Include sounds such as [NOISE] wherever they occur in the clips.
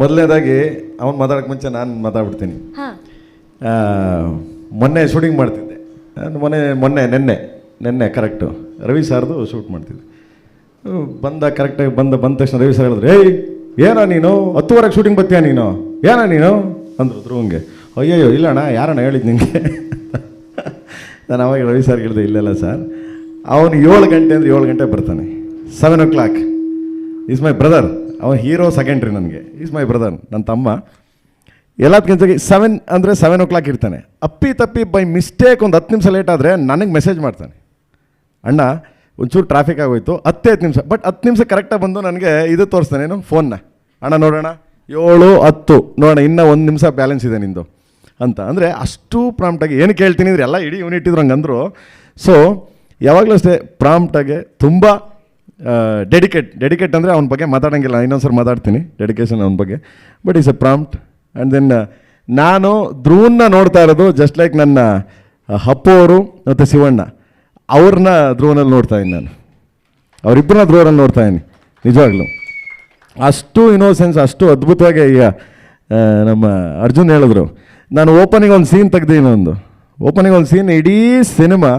ಮೊದಲನೇದಾಗಿ ಅವ್ನು ಮಾತಾಡೋಕ್ಕೆ ಮುಂಚೆ ನಾನು ಮಾತಾಡ್ಬಿಡ್ತೀನಿ. ಮೊನ್ನೆ ಶೂಟಿಂಗ್ ಮಾಡ್ತಿದ್ದೆ. ನಾನು ಮೊನ್ನೆ ಮೊನ್ನೆ ನಿನ್ನೆ ನಿನ್ನೆ ಕರೆಕ್ಟು ರವಿ ಸಾರ್ದು ಶೂಟ್ ಮಾಡ್ತಿದ್ದೆ. ಬಂದ ಕರೆಕ್ಟಾಗಿ ಬಂದ ಬಂದ ತಕ್ಷಣ ರವಿ ಸರ್ ಹೇಳಿದ್ರು ಏಯ್ ಏನೋ ನೀನು? ಹತ್ತುವರೆಗೆ ಶೂಟಿಂಗ್ ಬರ್ತೀಯ ನೀನು? ಏನೋ ನೀನು? ಅಂದರು ಧ್ರುವಂಗೆ ಅಯ್ಯಯ್ಯೋ ಇಲ್ಲಣ್ಣ ಯಾರಣ್ಣ ಹೇಳಿದ್ದು ನಿಮಗೆ [LAUGHS] ನಾನು ಅವಾಗ ರವಿ ಸರ್ ಹೇಳಿದೆ ಇಲ್ಲಲ್ಲ ಸರ್ ಅವನು ಏಳು ಗಂಟೆ ಅಂದರೆ ಏಳು ಗಂಟೆ ಬರ್ತಾನೆ. Seven o'clock is my brother ಅವನು ಹೀರೋ ಸೆಕೆಂಡ್ರಿ ನನಗೆ. ಈಸ್ ಮೈ ಬ್ರದರ್ ನನ್ನ ತಮ್ಮ. ಎಲ್ಲದಕ್ಕಿಂತ ಸೆವೆನ್ ಅಂದರೆ ಸೆವೆನ್ ಓ ಕ್ಲಾಕ್ ಇರ್ತಾನೆ. ಅಪ್ಪಿ ತಪ್ಪಿ ಬೈ ಮಿಸ್ಟೇಕ್ ಒಂದು ಹತ್ತು ನಿಮಿಷ ಲೇಟ್ ಆದರೆ ನನಗೆ ಮೆಸೇಜ್ ಮಾಡ್ತಾನೆ. ಅಣ್ಣ, ಒಂಚೂರು ಟ್ರಾಫಿಕ್ ಆಗೋಯ್ತು ಹತ್ತೇ ಹತ್ತು ನಿಮಿಷ. ಬಟ್ ಹತ್ತು ನಿಮಿಷ ಕರೆಕ್ಟಾಗಿ ಬಂದು ನನಗೆ ಇದು ತೋರಿಸ್ತಾನೆ ಏನು ಫೋನ್ನ ಅಣ್ಣ, ನೋಡೋಣ. ಏಳು, ಹತ್ತು. ನೋಡೋಣ, ಇನ್ನೂ ಒಂದು ನಿಮಿಷ ಬ್ಯಾಲೆನ್ಸ್ ಇದೆ ನಿಂದು ಅಂತ. ಅಂದರೆ ಅಷ್ಟು ಪ್ರಾಮ್ಟಾಗಿ ಏನು ಕೇಳ್ತೀನಿ ಅಂದ್ರೆ ಎಲ್ಲ ಇಡೀ ಯೂನಿಟ್ ಇದ್ರು ಹಂಗಂದ್ರು ಸೊ ಯಾವಾಗಲೂ ಅಷ್ಟೇ ಪ್ರಾಮ್ಟಾಗೆ ತುಂಬ ಡೆಡಿಕೇಟ್ ಡೆಡಿಕೇಟ್ ಅಂದರೆ ಅವನ ಬಗ್ಗೆ ಮಾತಾಡೋಂಗಿಲ್ಲ. ಇನ್ನೊಂದು ಸರಿ ಮಾತಾಡ್ತೀನಿ. ಡೆಡಿಕೇಶನ್ ಅವನ ಬಗ್ಗೆ. But is a prompt and then ನಾನು ಧ್ರುವನ್ನ ನೋಡ್ತಾ ಇರೋದು ಜಸ್ಟ್ ಲೈಕ್ ನನ್ನ ಹಪ್ಪು ಅವರು ಮತ್ತು ಶಿವಣ್ಣ. ಅವ್ರನ್ನ ಧ್ರುವನಲ್ಲಿ ನೋಡ್ತಾ ಇದ್ದೀನಿ ನಾನು. ಅವರಿಬ್ಬರನ್ನ ಧ್ರುವನಲ್ಲಿ ನೋಡ್ತಾ ಇದ್ದೀನಿ. ನಿಜವಾಗ್ಲೂ. ಅಷ್ಟು ಇನೋಸೆನ್ಸ್ ಅಷ್ಟು ಅದ್ಭುತವಾಗಿ ಈಗ ನಮ್ಮ ಅರ್ಜುನ್ ಹೇಳಿದ್ರು. ನಾನು ಓಪನಿಂಗ್ ಒಂದು ಸೀನ್ ತೆಗ್ದೀನಿ ಒಂದು. ಓಪನಿಂಗ್ ಒಂದು ಸೀನ್ ಇಡೀ ಸಿನಿಮಾ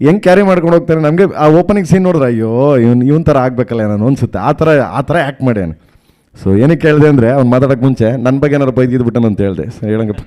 ಹೆಂಗೆ ಕ್ಯಾರಿ ಮಾಡ್ಕೊಂಡು ಹೋಗ್ತಾರೆ? ನಮಗೆ ಆ ಓಪನಿಂಗ್ ಸೀನ್ ನೋಡಿದ್ರೆ, ಅಯ್ಯೋ, ಇವ್ನು, ಇವನ್ ಥರ ಆಗಬೇಕಲ್ಲ ನಾನು ಅನ್ಸುತ್ತೆ. ಆ ಥರ ಆ ಥರ ಆ್ಯಕ್ಟ್ ಮಾಡ್ಯಾನೆ. ಸೊ ಏನಕ್ಕೆ ಹೇಳಿದೆ ಅಂದರೆ, ಅವ್ನು ಮಾತಾಡೋಕೆ ಮುಂಚೆ ನನ್ನ ಬಗ್ಗೆ ಏನಾರು ಬೈದಿದ್ಬಿಟ್ಟನು ಅಂತ ಹೇಳಿದೆ. ಸರ್ ಹೇಳಂಗಪ್ಪ.